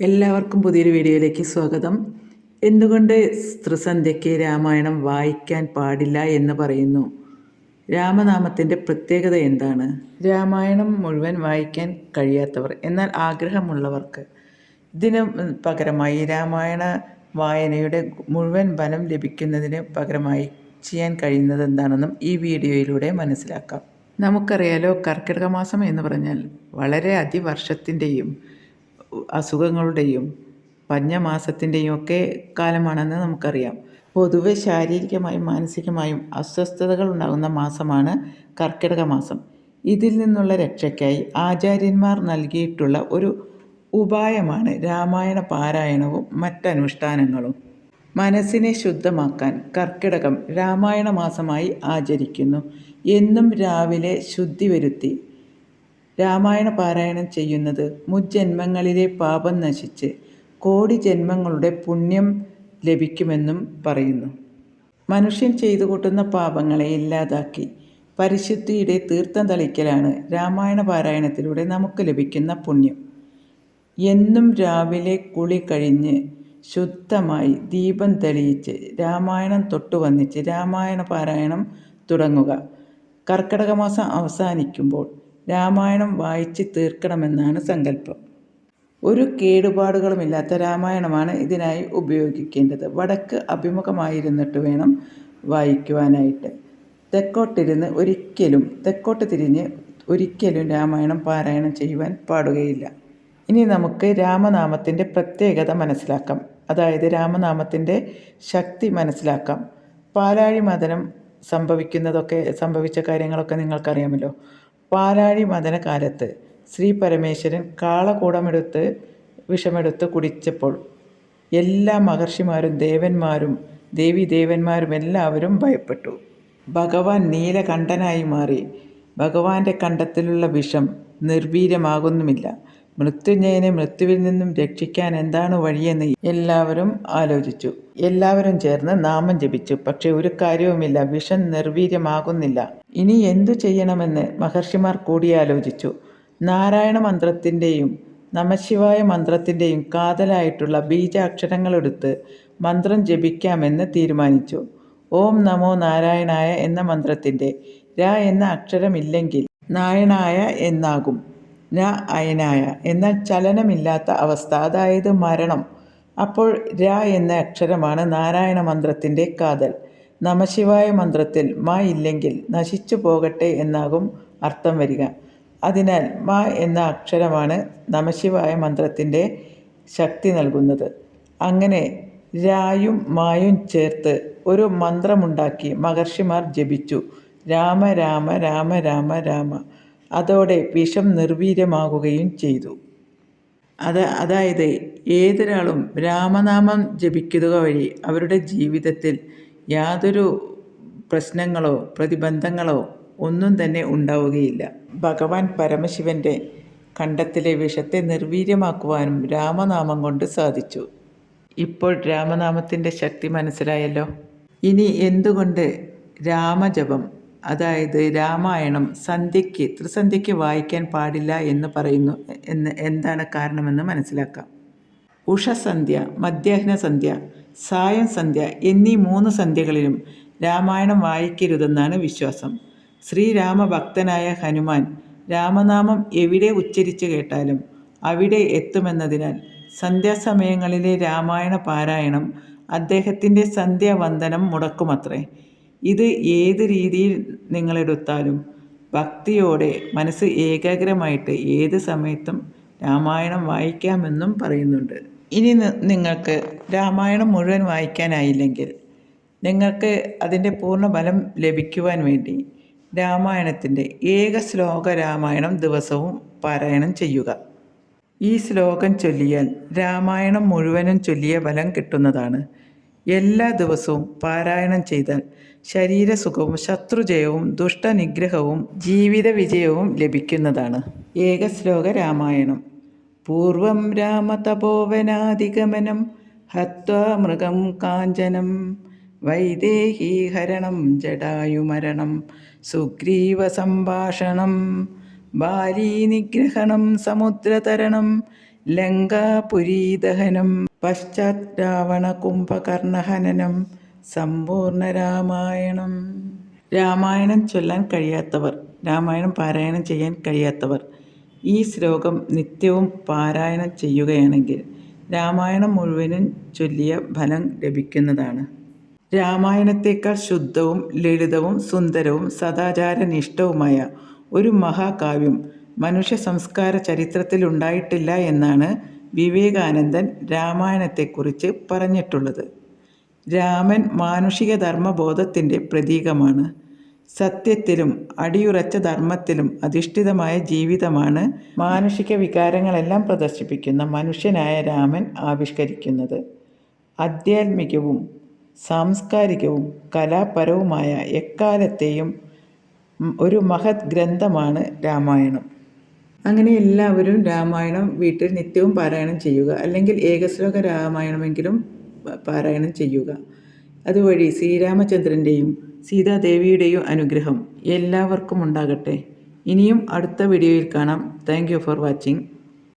എല്ലാവർക്കും പുതിയൊരു വീഡിയോയിലേക്ക് സ്വാഗതം. എന്തുകൊണ്ട് ത്രിസന്ധ്യയ്ക്ക് രാമായണം വായിക്കാൻ പാടില്ല എന്ന് പറയുന്നു? രാമനാമത്തിന്റെ പ്രത്യേകത എന്താണ്? രാമായണം മുഴുവൻ വായിക്കാൻ കഴിയാത്തവർ എന്നാൽ ആഗ്രഹമുള്ളവർക്ക്. ഇതിന് പകരമായി രാമായണ വായനയുടെ മുഴുവൻ ബലം ലഭിക്കുന്നതിന് പകരമായി ചെയ്യാൻ കഴിയുന്നത് എന്താണെന്നും ഈ വീഡിയോയിലൂടെ മനസ്സിലാക്കാം. നമുക്കറിയാലോ കർക്കിടക മാസം എന്ന് പറഞ്ഞാൽ വളരെ അതിവർഷത്തിന്റെയും അസുഖങ്ങളുടെയും പഞ്ഞമാസത്തിന്റെയും ഒക്കെ കാലമാണെന്ന് നമുക്കറിയാം. പൊതുവെ ശാരീരികമായും മാനസികമായും അസ്വസ്ഥതകൾ ഉണ്ടാകുന്ന മാസമാണ് കർക്കിടക മാസം. ഇതിൽ നിന്നുള്ള രക്ഷയ്ക്കായി ആചാര്യന്മാർ നൽകിയിട്ടുള്ള ഒരു ഉപായമാണ് രാമായണ പാരായണവും മറ്റനുഷ്ഠാനങ്ങളും. മനസ്സിനെ ശുദ്ധമാക്കാൻ കർക്കിടകം രാമായണ മാസമായി ആചരിക്കുന്നു. എന്നും രാവിലെ ശുദ്ധി വരുത്തി രാമായണ പാരായണം ചെയ്യുന്നത് മുജ്ജന്മങ്ങളിലെ പാപം നശിച്ച് കോടി ജന്മങ്ങളുടെ പുണ്യം ലഭിക്കുമെന്നും പറയുന്നു. മനുഷ്യൻ ചെയ്തു കൂട്ടുന്ന പാപങ്ങളെ ഇല്ലാതാക്കി പരിശുദ്ധിയുടെ തീർത്ഥം തളിക്കലാണ് രാമായണ പാരായണത്തിലൂടെ നമുക്ക് ലഭിക്കുന്ന പുണ്യം. എന്നും രാവിലെ കുളി കഴിഞ്ഞ് ശുദ്ധമായി ദീപം തെളിയിച്ച് രാമായണം തൊട്ടു വന്നിച്ച് രാമായണ പാരായണം തുടങ്ങുക. കർക്കിടക മാസം അവസാനിക്കുമ്പോൾ രാമായണം വായിച്ച് തീർക്കണമെന്നാണ് സങ്കല്പം. ഒരു കേടുപാടുകളുമില്ലാത്ത രാമായണമാണ് ഇതിനായി ഉപയോഗിക്കേണ്ടത്. വടക്ക് അഭിമുഖമായിരുന്നിട്ട് വേണം വായിക്കുവാനായിട്ട്. തെക്കോട്ടിരുന്ന് ഒരിക്കലും തെക്കോട്ട് തിരിഞ്ഞ് ഒരിക്കലും രാമായണം പാരായണം ചെയ്യുവാൻ പാടുകയില്ല. ഇനി നമുക്ക് രാമനാമത്തിന്റെ പ്രത്യേകത മനസ്സിലാക്കാം. അതായത് രാമനാമത്തിന്റെ ശക്തി മനസ്സിലാക്കാം. പാലാഴി മതനം സംഭവിക്കുന്നതൊക്കെ സംഭവിച്ച കാര്യങ്ങളൊക്കെ നിങ്ങൾക്കറിയാമല്ലോ. പാലാഴി മദനകാലത്ത് ശ്രീ പരമേശ്വരൻ കാളകൂടമെടുത്ത് വിഷമെടുത്ത് കുടിച്ചപ്പോൾ എല്ലാ മഹർഷിമാരും ദേവന്മാരും ദേവി ദേവന്മാരും എല്ലാവരും ഭയപ്പെട്ടു. ഭഗവാൻ നീലകണ്ഠനായി മാറി. ഭഗവാന്റെ കണ്ഠത്തിലുള്ള വിഷം നിർവീര്യമാകുന്നുമില്ല. മൃത്യുഞ്ജയനെ മൃത്യുവിൽ നിന്നും രക്ഷിക്കാൻ എന്താണ് വഴിയെന്ന് എല്ലാവരും ആലോചിച്ചു. എല്ലാവരും ചേർന്ന് നാമം ജപിച്ചു. പക്ഷെ ഒരു കാര്യവുമില്ല. വിഷം നിർവീര്യമാകുന്നില്ല. ഇനി എന്തു ചെയ്യണമെന്ന് മഹർഷിമാർ കൂടിയാലോചിച്ചു. നാരായണ മന്ത്രത്തിന്റെയും നമശിവായ മന്ത്രത്തിന്റെയും കാതലായിട്ടുള്ള ബീജാക്ഷരങ്ങളെടുത്ത് മന്ത്രം ജപിക്കാമെന്ന് തീരുമാനിച്ചു. ഓം നമോ നാരായണായ എന്ന മന്ത്രത്തിന്റെ ര എന്ന അക്ഷരമില്ലെങ്കിൽ നായണായ എന്നാകും. ന അയനായ. എന്ന ചലനമില്ലാത്ത അവസ്ഥ അതായത് മരണം. അപ്പോൾ ര എന്ന അക്ഷരമാണ് നാരായണ മന്ത്രത്തിന്റെ കാതൽ. നമശിവായ മന്ത്രത്തിൽ മ ഇല്ലെങ്കിൽ നശിച്ചു പോകട്ടെ എന്നാകും അർത്ഥം വരിക. അതിനാൽ മാ എന്ന അക്ഷരമാണ് നമശിവായ മന്ത്രത്തിന്റെ ശക്തി നൽകുന്നത്. അങ്ങനെ രായും മായും ചേർത്ത് ഒരു മന്ത്രമുണ്ടാക്കി മഹർഷിമാർ ജപിച്ചു. രാമ രാമ രാമ രാമ രാമ. അതോടെ വിഷം നിർവീര്യമാകുകയും ചെയ്തു. അത് അതായത് ഏതൊരാളും രാമനാമം ജപിക്കുക വഴി അവരുടെ ജീവിതത്തിൽ യാതൊരു പ്രശ്നങ്ങളോ പ്രതിബന്ധങ്ങളോ ഒന്നും തന്നെ ഉണ്ടാവുകയില്ല. ഭഗവാൻ പരമശിവന്റെ കണ്ടത്തിലെ വിഷത്തെ നിർവീര്യമാക്കുവാനും രാമനാമം കൊണ്ട് സാധിച്ചു. ഇപ്പോൾ രാമനാമത്തിന്റെ ശക്തി മനസ്സിലായല്ലോ? ഇനി എന്തുകൊണ്ട് രാമജപം അതായത് രാമായണം സന്ധ്യയ്ക്ക് ത്രിസന്ധ്യയ്ക്ക് വായിക്കാൻ പാടില്ല എന്ന് പറയുന്നു. എന്ന് എന്താണ് കാരണമെന്ന് മനസ്സിലാക്കാം. ഉഷസന്ധ്യ മധ്യാഹ്ന സന്ധ്യ സായം സന്ധ്യ എന്നീ മൂന്ന് സന്ധ്യകളിലും രാമായണം വായിക്കരുതെന്നാണ് വിശ്വാസം. ശ്രീരാമഭക്തനായ ഹനുമാൻ രാമനാമം എവിടെ ഉച്ചരിച്ചു കേട്ടാലും അവിടെ എത്തുമെന്നതിനാൽ സന്ധ്യാസമയങ്ങളിലെ രാമായണ പാരായണം അദ്ദേഹത്തിന്റെ സന്ധ്യാവന്ദനം മുടക്കുമത്രേ. ഇത് ഏത് രീതിയിൽ നിങ്ങളെടുത്താലും ഭക്തിയോടെ മനസ്സ് ഏകാഗ്രമായിട്ട് ഏത് സമയത്തും രാമായണം വായിക്കാമെന്നും പറയുന്നുണ്ട്. ഇനി നിങ്ങൾക്ക് രാമായണം മുഴുവൻ വായിക്കാനായില്ലെങ്കിൽ നിങ്ങൾക്ക് അതിന്റെ പൂർണ ഫലം ലഭിക്കുവാൻ വേണ്ടി രാമായണത്തിന്റെ ഏക ശ്ലോക രാമായണം ദിവസവും പാരായണം ചെയ്യുക. ഈ ശ്ലോകം ചൊല്ലിയാൽ രാമായണം മുഴുവനും ചൊല്ലിയ ഫലം കിട്ടുന്നതാണ്. എല്ലാ ദിവസവും പാരായണം ചെയ്താൽ ശരീരസുഖവും ശത്രുജയവും ദുഷ്ടനിഗ്രഹവും ജീവിത വിജയവും ലഭിക്കുന്നതാണ്. ഏകശ്ലോക രാമായണം. പൂർവം രാമതപോവനാധിഗമനം ഹത്വാ മൃഗം കാഞ്ചനം. വൈദേഹീഹരണം ജടായുമരണം. സുഗ്രീവസംഭാഷണം ബാലീനിഗ്രഹണം സമുദ്രതരണം. ലങ്കാപുരീദഹനം പശ്ചാത് രാവണ കുംഭകർണഹനനം സമ്പൂർണ രാമായണം രാമായണം ചൊല്ലാൻ കഴിയാത്തവർ രാമായണം പാരായണം ചെയ്യാൻ കഴിയാത്തവർ ഈ ശ്ലോകം നിത്യവും പാരായണം ചെയ്യുകയാണെങ്കിൽ രാമായണം മുഴുവനും ചൊല്ലിയ ഫലം ലഭിക്കുന്നതാണ്. രാമായണത്തേക്കാൾ ശുദ്ധവും ലളിതവും സുന്ദരവും സദാചാരനിഷ്ഠവുമായ ഒരു മഹാകാവ്യം മനുഷ്യ സംസ്കാര ചരിത്രത്തിലുണ്ടായിട്ടില്ല എന്നാണ് വിവേകാനന്ദൻ രാമായണത്തെക്കുറിച്ച് പറഞ്ഞിട്ടുള്ളത്. രാമൻ മാനുഷിക ധർമ്മബോധത്തിന്റെ പ്രതീകമാണ്. സത്യത്തിലും അടിയുറച്ച ധർമ്മത്തിലും അധിഷ്ഠിതമായ ജീവിതമാണ് മാനുഷിക വികാരങ്ങളെല്ലാം പ്രദർശിപ്പിക്കുന്ന മനുഷ്യനായ രാമൻ ആവിഷ്കരിക്കുന്നത്. ആധ്യാത്മികവും സാംസ്കാരികവും കലാപരവുമായ എക്കാലത്തെയും ഒരു മഹത് ഗ്രന്ഥമാണ് രാമായണം. അങ്ങനെ എല്ലാവരും രാമായണം വീട്ടിൽ നിത്യവും പാരായണം ചെയ്യുക. അല്ലെങ്കിൽ ഏകശ്ലോക രാമായണമെങ്കിലും പാരായണം ചെയ്യുക. അതുവഴി ശ്രീരാമചന്ദ്രന്റെയും സീതാദേവിയുടെയും അനുഗ്രഹം എല്ലാവർക്കും ഉണ്ടാകട്ടെ. ഇനിയും അടുത്ത വീഡിയോയിൽ കാണാം. Thank for watching